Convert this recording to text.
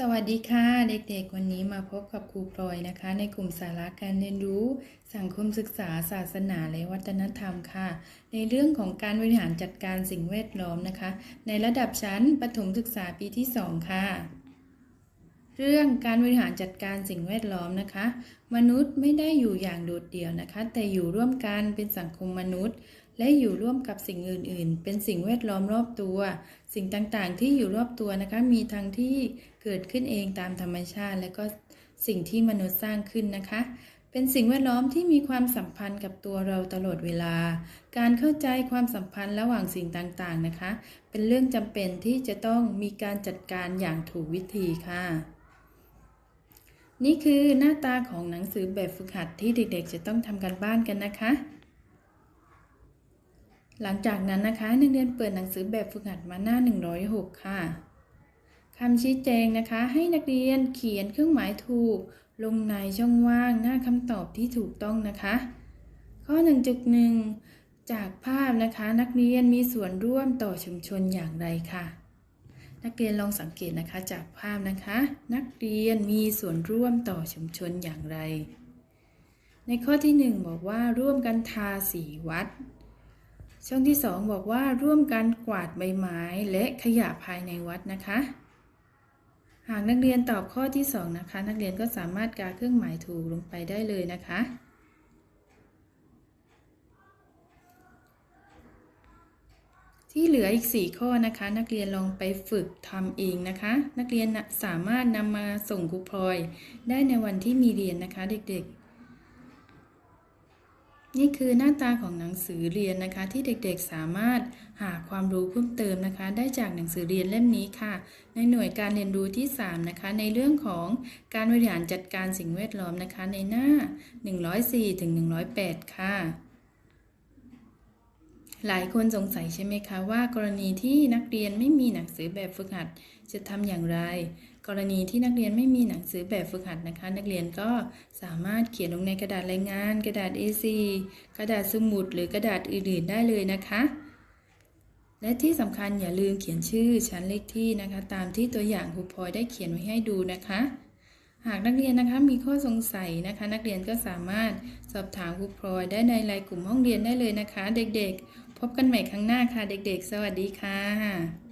สวัสดีค่ะเด็กๆ วันนี้มาพบกับครูพลอยนะคะ ในกลุ่มสาระการเรียนรู้ สังคมศึกษาศาสนาและวัฒนธรรมค่ะ ในเรื่องของการบริหารจัดการสิ่งแวดล้อมนะคะ ในระดับชั้นประถมศึกษาปีที่ 2 ค่ะ เรื่องการบริหารจัดการสิ่งแวดล้อมนะคะ มนุษย์ไม่ได้อยู่อย่างโดดเดี่ยวนะคะ แต่อยู่ร่วมกันเป็นสังคมมนุษย์ และอยู่ร่วมกับสิ่งอื่น ๆ เป็นสิ่งแวดล้อมรอบตัว สิ่งต่างๆ ที่อยู่รอบตัวนะคะ มีทั้งที่เกิดขึ้นเองตามธรรมชาติ และก็สิ่งที่มนุษย์สร้างขึ้นนะคะ เป็นสิ่งแวดล้อมที่มีความสัมพันธ์กับตัวเราตลอดเวลา การเข้าใจความสัมพันธ์ระหว่างสิ่งต่างๆนะคะ เป็นเรื่องจำเป็นที่จะต้องมีการจัดการอย่างถูกวิธีค่ะนี่คือหน้าตาของหนังสือแบบฝึกหัดที่เด็กๆ จะต้องทำกันบ้านกันนะคะ หลังจากนั้นนะคะนักเรียนเปิดหนังสือแบบฝึกหัดมาหน้า 106 ค่ะคำชี้แจงนะคะ ให้นักเรียนเขียนเครื่องหมายถูก ลงในช่องว่างหน้าคำตอบที่ถูกต้องนะคะ ข้อ 1.1 จากภาพนะคะ นักเรียนมีส่วนร่วมต่อชุมชนอย่างไรค่ะ นักเรียนลองสังเกตนะคะจากภาพนะคะ นักเรียนมีส่วนร่วมต่อชุมชนอย่างไร ในข้อที่ 1 บอกว่าร่วมกันทาสีวัด ช่องที่ 2 บอกว่าร่วมกันกวาดใบไม้และขยะภายในวัดนะคะ หากนักเรียนตอบข้อที่ 2 นะคะ นักเรียนก็สามารถกาเครื่องหมายถูกลงไปได้เลยนะคะ ที่เหลืออีก 4 ข้อนะคะ นักเรียนลองไปฝึกทำเองนะคะ นักเรียนสามารถนำมาส่งครูพลอย ได้ในวันที่มีเรียนนะคะเด็กๆ นี่คือหน้าตาของหนังสือเรียนนะคะ ที่เด็กๆสามารถหาความรู้เพิ่มเติมนะคะ ได้จากหนังสือเรียนเล่มนี้ค่ะ ในหน่วยการเรียนรู้ที่ 3 นะคะ ในเรื่องของการบริหารจัดการสิ่งแวดล้อมนะคะ ในหน้า 104ถึง108 ค่ะ หลายคนสงสัยใช่ไหมคะว่ากรณีที่นักเรียนไม่มีหนังสือแบบฝึกหัดจะทำอย่างไร กรณีที่นักเรียนไม่มีหนังสือแบบฝึกหัดนะคะ นักเรียนก็สามารถเขียนลงในกระดาษรายงาน กระดาษ A4 กระดาษสมุด หรือกระดาษอื่นๆ ได้เลยนะคะ และที่สำคัญอย่าลืมเขียนชื่อชั้นเลขที่นะคะ ตามที่ตัวอย่างครูพลอยได้เขียนไว้ให้ดูนะคะ หากนักเรียนนะคะมีข้อสงสัยนะคะ นักเรียนก็สามารถสอบถามครูพลอยได้ในไลน์กลุ่มห้องเรียนได้เลยนะคะ เด็กๆ พบกันใหม่ครั้งหน้าค่ะ เด็ก ๆ สวัสดีค่ะ